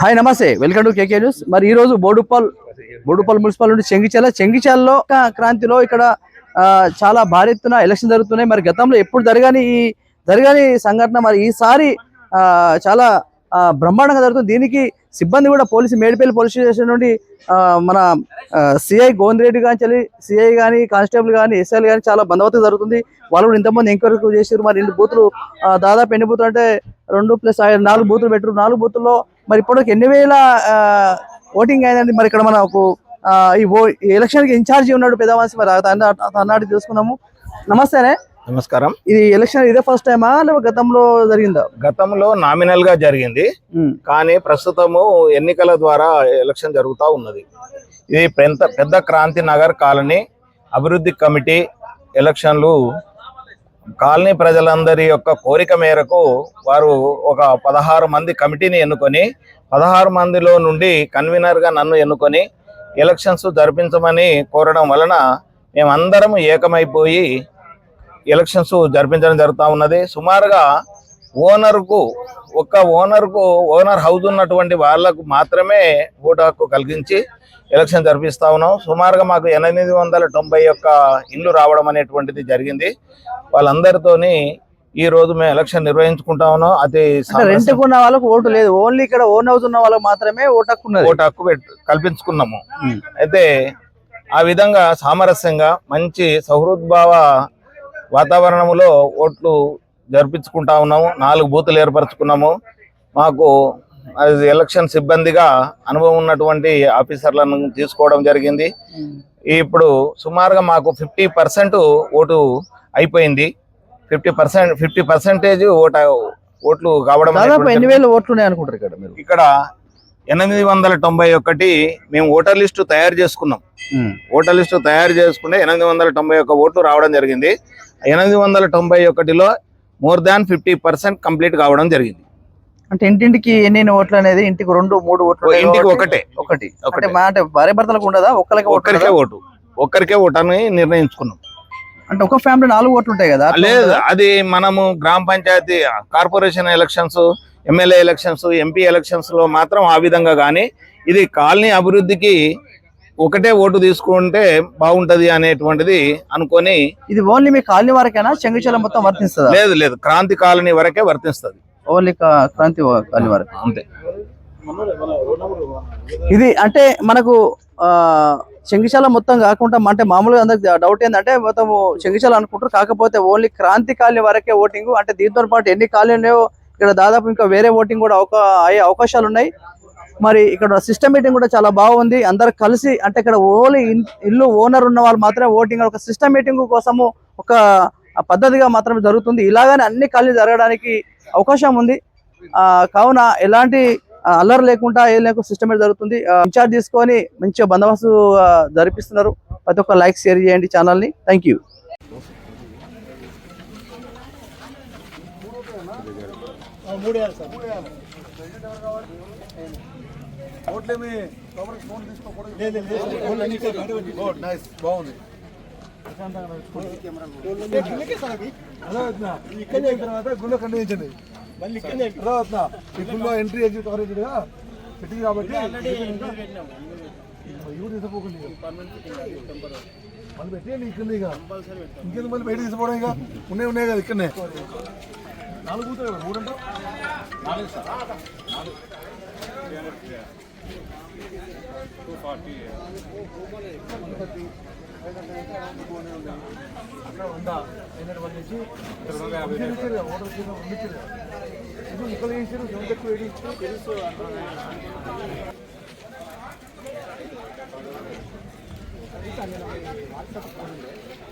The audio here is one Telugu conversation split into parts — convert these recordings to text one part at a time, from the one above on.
హాయ్ నమస్తే. Welcome to KK news. మరి ఈ రోజు బోడుపల్ బోడుపల్ మున్సిపల్ నుండి చెంగిచెల. చెంగిచాలలో క్రాంతిలో ఇక్కడ చాలా భారీ ఎత్తున ఎలక్షన్ జరుగుతున్నాయి. మరి గతంలో ఎప్పుడు జరగని ఈ జరగని సంఘటన మరి ఈసారి చాలా బ్రహ్మాండంగా జరుగుతుంది. దీనికి సిబ్బంది కూడా పోలీసు మేడిపల్లి పోలీస్ స్టేషన్ నుండి మన సిఐ గోవింద్ రెడ్డి కానీ సిఐ కానీ కానిస్టేబుల్ కానీ ఎస్ఐలు కానీ చాలా బందోబస్తు జరుగుతుంది. వాళ్ళు కూడా ఇంతమంది ఎంక్వైరీ చేసారు మరి రెండు బూతులు దాదాపు ఎన్ని బూతులు అంటే రెండు ప్లస్ నాలుగు బూతులు పెట్టారు నాలుగు బూతుల్లో మరి ఇప్పటికి ఎన్ని వేల ఆ, ఓటింగ్ అయిందండి మరి ఇక్కడ మనకు ఈ ఓ ఎలక్షన్కి ఇన్ఛార్జి ఉన్నాడు పెద్దవాసి మరి అన్నాడు తెలుసుకున్నాము. నమస్తేనే. నమస్కారం. ఇది ఎలక్షన్ ఇదే ఫస్ట్ టైమా లేకపోతే గతంలో జరిగిందా? గతంలో నామినల్గా జరిగింది. కానీ ప్రస్తుతము ఎన్నికల ద్వారా ఎలక్షన్ జరుగుతూ ఉన్నది. ఇది పెద్ద పెద్ద క్రాంతి నగర్ కాలనీ అభివృద్ధి కమిటీ ఎలక్షన్లు. కాలనీ ప్రజలందరి యొక్క కోరిక మేరకు వారు ఒక పదహారు మంది కమిటీని ఎన్నుకొని పదహారు మందిలో నుండి కన్వీనర్గా నన్ను ఎన్నుకొని ఎలక్షన్స్ జరిపించమని కోరడం వలన మేమందరం ఏకమైపోయి ఎలక్షన్స్ జరిపించడం జరుగుతూ ఉన్నది. సుమారుగా ఓనర్కు ఒక్క ఓనర్కు ఓనర్ హౌస్ ఉన్నటువంటి వాళ్ళకు మాత్రమే ఓటు హక్కు కలిగించి ఎలక్షన్ జరిపిస్తా ఉన్నాం. సుమారుగా మాకు ఎనిమిది వందల తొంభై ఒక్క ఇండ్లు రావడం అనేటువంటిది జరిగింది. వాళ్ళందరితోని ఈ రోజు మేము ఎలక్షన్ నిర్వహించుకుంటా ఉన్నాం. అది రెంట్ ఉన్న వాళ్ళకు ఓటు లేదు. ఓన్లీ ఇక్కడ ఓన్ హౌస్ ఉన్న వాళ్ళకి మాత్రమే ఓటు హక్కు ఓటు హక్కు పెట్టు కల్పించుకున్నాము. అయితే ఆ విధంగా సామరస్యంగా మంచి సౌహృద్భావ వాతావరణంలో ఓట్లు జరిపించుకుంటా ఉన్నాము నాలుగు బూతులు ఏర్పరచుకున్నాము. మాకు అది ఎలక్షన్ సిబ్బందిగా అనుభవం ఉన్నటువంటి ఆఫీసర్లను తీసుకోవడం జరిగింది. ఇప్పుడు సుమారుగా మాకు ఫిఫ్టీ పర్సెంట్ ఓటు అయిపోయింది. ఫిఫ్టీ పర్సెంట్ ఫిఫ్టీ పర్సెంటేజ్ ఓట ఓట్లు కావడం ఓట్లు ఇక్కడ ఎనిమిది వందల తొంభై ఒకటి మేము ఓటర్ లిస్టు తయారు చేసుకున్నాం. ఓటర్ లిస్టు తయారు చేసుకుంటే ఎనిమిది వందల తొంభై ఒక్క ఓట్లు రావడం జరిగింది. ఎనిమిది వందల తొంభై ఒకటిలో more than fifty percent complete కావడం జరిగింది. అంటే ఇంటింటికి ఎన్ని ఓట్లు అనేది ఇంటికి రెండు మూడు ఓట్లు ఇంటికి ఒకటే. ఒకటి. ఒకటే. అంటే మా అంటే భార్య భర్తలకు ఉండదా? ఒక్కరికి ఒక్కరికే ఓటు. ఒక్కరికే ఓటు అని నిర్ణయించుకున్నాం. అంటే ఒక ఫ్యామిలీ నాలుగు ఓట్లు ఉంటాయి కదా? లేదు? అది మనము గ్రామ panchayat corporation elections MLA elections MP ఎలక్షన్స్లో మాత్రం ఆ విధంగా కానీ ఇది కాలనీ అభివృద్ధికి ఒకటే ఓటు తీసుకుంటే బాగుంటది అనేటువంటిది అనుకొని ఇది ఓన్లీ మీ కాలనీ వరకేనా? చెంగిచల మొత్తం వర్తిస్తుందా? లేదు లేదు. క్రాంతి కాలనీ వరకే వర్తిస్తుంది. ఓన్లీ క్రాంతి కాలనీ వరకు. అంతే. ఇది అంటే మనకు ఆ చెంగిశాల మొత్తం కాకుండా అంటే మామూలుగా అందరికి డౌట్ ఏంటంటే మొత్తం చెంగిశాల అనుకుంటారు. కాకపోతే ఓన్లీ క్రాంతి కాలనీ వరకే ఓటింగ్. అంటే దీంతో పాటు ఎన్ని కాలనీ ఉన్నాయో ఇక్కడ దాదాపు ఇంకా వేరే ఓటింగ్ కూడా అవకా అయ్యే అవకాశాలు ఉన్నాయి మరి ఇక్కడ సిస్టమ్ మీటింగ్ కూడా చాలా బాగుంది. అందరు కలిసి అంటే ఇక్కడ ఓన్లీ ఇల్లు ఓనర్ ఉన్న వాళ్ళు మాత్రమే ఓటింగ్ ఒక సిస్టమ్ మీటింగ్ కోసము ఒక పద్ధతిగా మాత్రమే జరుగుతుంది. ఇలాగనే అన్ని కలిసి జరగడానికి అవకాశం ఉంది. ఆ, కావున ఎలాంటి అల్లరి లేకుండా ఏం లేకుండా సిస్టమ్ జరుగుతుంది. ఇన్ఛార్జ్ తీసుకొని మంచిగా బందోబస్తు జరిపిస్తున్నారు. ప్రతి ఒక్క లైక్ షేర్ చేయండి ఛానల్ని. థ్యాంక్ ఓట్లేమి? కవర్కి ఫోన్ తీసుకోకూడదు. నైస్. బాగుంది. ఇక్కడే తర్వాత గుళ్ళో ఖండించండి. ఈ గుళ్ళో ఎంట్రీ ఎగ్జిట్ కవరేజ్గా పెట్టింది కాబట్టి తీసుకోకండి. మళ్ళీ పెట్టి ఇక్కడ ఇక. ఇంకెందుకు మళ్ళీ బయట తీసుకోవడం ఇక? ఉన్నాయి ఉన్నాయి కదా ఇక్కడనే. నాలుగు కూర్చో మూడు అంటావు అక్కడ వంద ఐనూరు అక్కడ నుంచి ఐదు ఇచ్చారు. కదా, ఓటర్ కింద వంద ఇప్పుడు ఇక్కడ వేసారు సెవెన్ తక్కువ తెలుసు వాట్సాప్ ఫోన్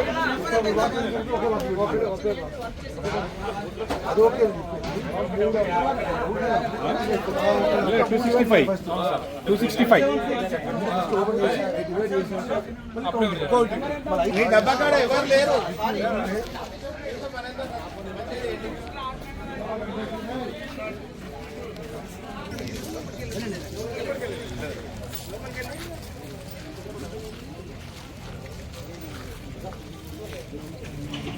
తర్వాత ఓపెన్ చేసినారు two sixty five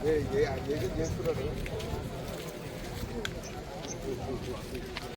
five sir చెప్తే చేస్తున్నాడు